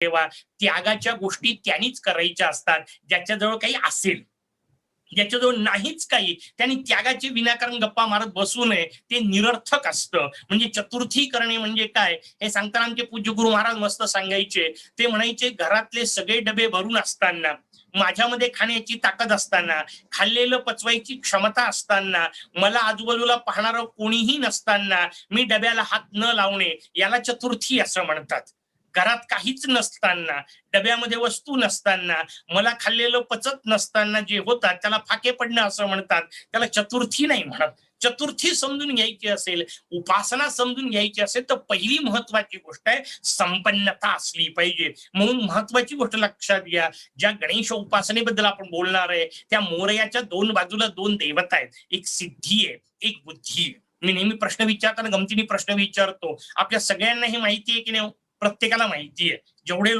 तेव्हा त्यागाच्या गोष्टी त्यांनीच करायच्या असतात ज्याच्याजवळ काही असेल. ज्याच्याजवळ नाहीच काही त्यांनी त्यागाचे विनाकारण गप्पा मारत बसू नये ते निरर्थक असतं. म्हणजे चतुर्थी करणे म्हणजे काय? हे सांगताना आमचे पूज्य गुरु महाराज मस्त सांगायचे. ते म्हणायचे घरातले सगळे डबे भरून असताना माझ्यामध्ये खाण्याची ताकद असताना खाल्लेलं पचवायची क्षमता असताना मला आजूबाजूला पाहणारं कोणीही नसताना मी डब्याला हात न लावणे याला चतुर्थी असं म्हणतात. घरात काहीच नसताना डब्यामध्ये वस्तू नसताना मला खाल्लेलं पचत नसताना जे होतात त्याला फाके पडणं असं म्हणतात. त्याला चतुर्थी नाही म्हणत. चतुर्थी समजून घ्यायची असेल उपासना समजून घ्यायची असेल तर पहिली महत्वाची गोष्ट आहे संपन्नता असली पाहिजे. म्हणून महत्वाची गोष्ट लक्षात घ्या ज्या गणेश उपासनेबद्दल आपण बोलणार आहे त्या मोरयाच्या दोन बाजूला दोन देवता आहेत. एक सिद्धी आहे एक बुद्धी आहे. मी नेहमी प्रश्न विचारताना गमतीने प्रश्न विचारतो. आपल्या सगळ्यांना हे माहिती आहे की नाही हो? प्रत्येकाला माहिती आहे जेवढे